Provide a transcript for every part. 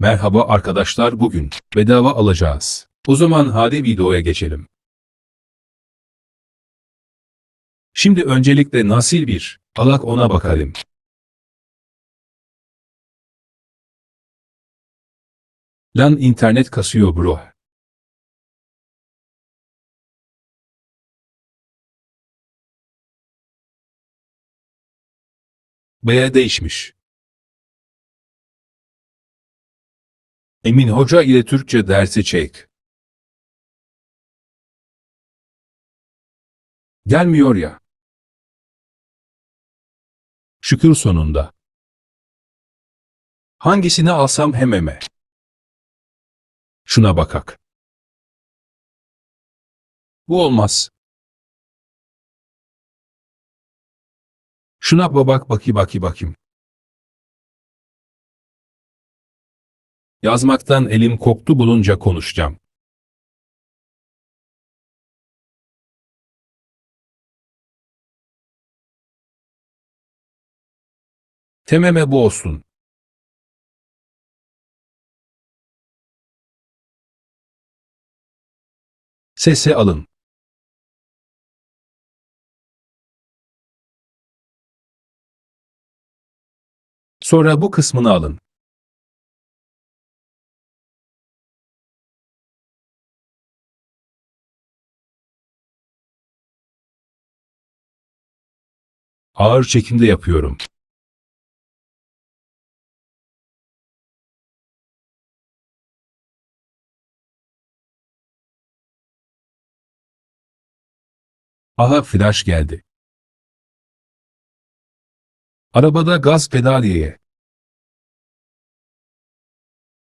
Merhaba arkadaşlar bugün bedava alacağız. O zaman hadi videoya geçelim. Şimdi öncelikle nasıl bir alak ona bakalım. Lan internet kasıyor bro. Baya değişmiş. Emin Hoca ile Türkçe dersi çek. Gelmiyor ya. Şükür sonunda. Hangisini alsam hememe. Şuna bakak. Bu olmaz. Şuna babak baki baki bakayım. Yazmaktan elim koktu bulunca konuşacağım. Tememe bu olsun. Sese alın. Sonra bu kısmını alın. Ağır çekimde yapıyorum. Aha flash geldi. Arabada gaz pedaliye.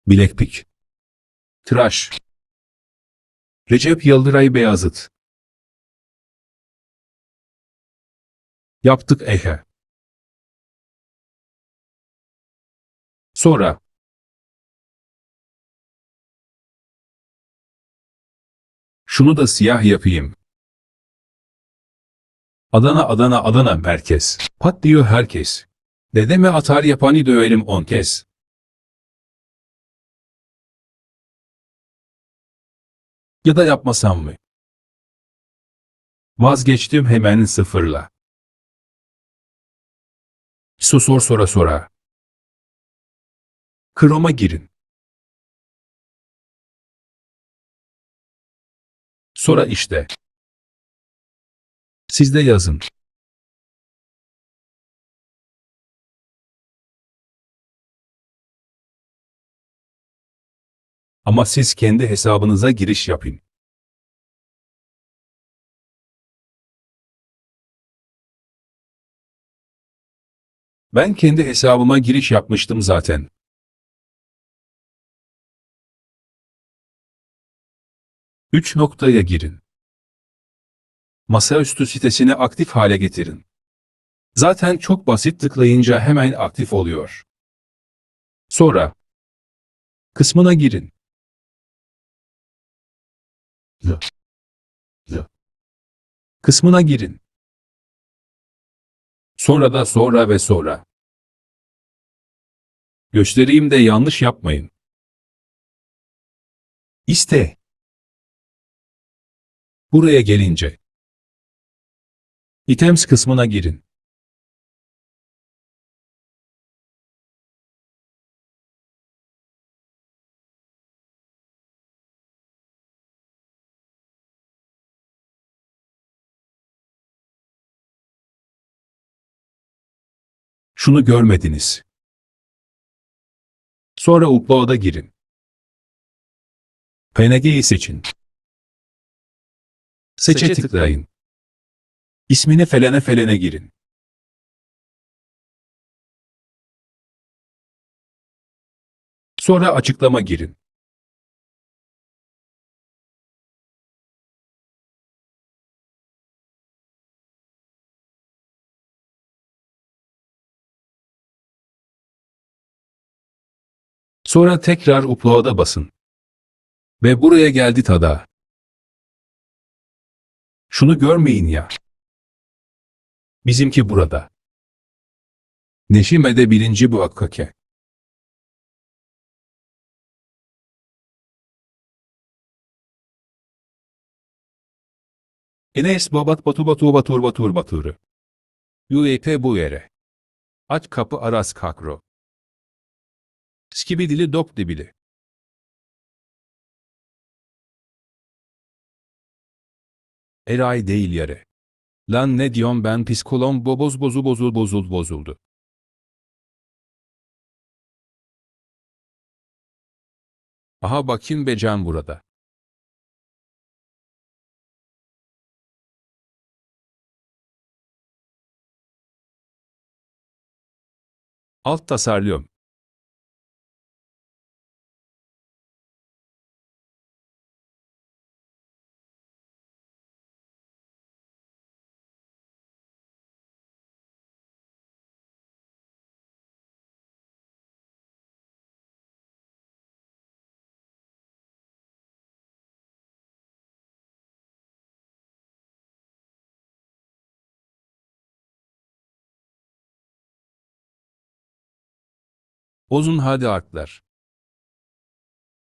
Blackpink. Tıraş. Recep Yıldıray Beyazıt. Yaptık ehe. Sonra. Şunu da siyah yapayım. Adana Adana Adana merkez. Pat diyor herkes. Dedeme atar yapanı dövelim on kez. Ya da yapmasam mı? Vazgeçtim hemen sıfırla. Susor sora sora. Chroma girin. Sonra işte. Siz de yazın. Ama siz kendi hesabınıza giriş yapın. Ben kendi hesabıma giriş yapmıştım zaten. Üç noktaya girin. Masaüstü sitesini aktif hale getirin. Zaten çok basit tıklayınca hemen aktif oluyor. Sonra kısmına girin. Kısmına girin. Sonra da sonra ve sonra. Göstereyim de yanlış yapmayın. İşte. Buraya gelince. Items kısmına girin. Şunu görmediniz. Sonra upload'a girin. PNG'yi seçin. Seçe tıklayın. İsmini felene felene girin. Sonra açıklama girin. Sonra tekrar upload'a basın. Ve buraya geldi tada. Şunu görmeyin ya. Bizimki burada. Neşime de birinci bu akkake. Enes babat batu batu batur batur baturu. UEP bu yere. Aç kapı aras kakro. Skibidili dop dibili. Eray değil yere. Lan ne diyorum ben psikolog boboz bozu bozul bozul bozuldu. Aha bakayım becem burada. Alt tasarlıyorum. Ozun hadi artlar.